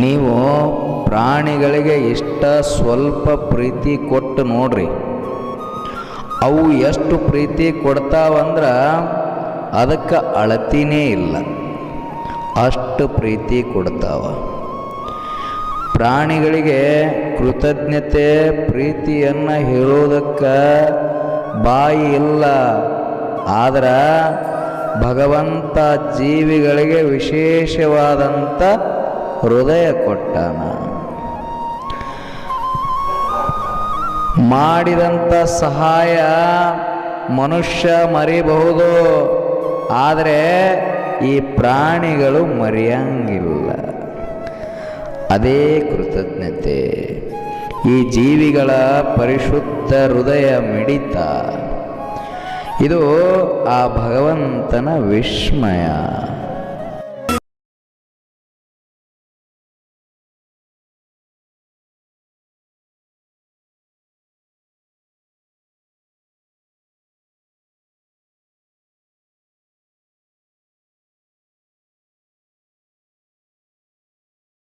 ನೀವು ಪ್ರಾಣಿಗಳಿಗೆ ಇಷ್ಟ ಸ್ವಲ್ಪ ಪ್ರೀತಿ ಕೊಟ್ಟು ನೋಡ್ರಿ. ಅವು ಎಷ್ಟು ಪ್ರೀತಿ ಕೊಡ್ತಾವಂದ್ರೆ ಅದಕ್ಕೆ ಅಳತಿನೇ ಇಲ್ಲ. ಅಷ್ಟು ಪ್ರೀತಿ ಕೊಡ್ತಾವ. ಪ್ರಾಣಿಗಳಿಗೆ ಕೃತಜ್ಞತೆ, ಪ್ರೀತಿಯನ್ನು ಹೇಳೋದಕ್ಕೆ ಬಾಯಿ ಇಲ್ಲ. ಆದ್ರೆ ಭಗವಂತ ಜೀವಿಗಳಿಗೆ ವಿಶೇಷವಾದಂಥ ಹೃದಯ ಕೊಟ್ಟಾನ. ಮಾಡಿದಂಥ ಸಹಾಯ ಮನುಷ್ಯ ಮರಿಬಹುದು, ಆದರೆ ಈ ಪ್ರಾಣಿಗಳು ಮರೆಯಂಗಿಲ್ಲ. ಅದೇ ಕೃತಜ್ಞತೆ. ಈ ಜೀವಿಗಳ ಪರಿಶುದ್ಧ ಹೃದಯ ಮಿಡಿತ. ಇದು ಆ ಭಗವಂತನ ವಿಸ್ಮಯ.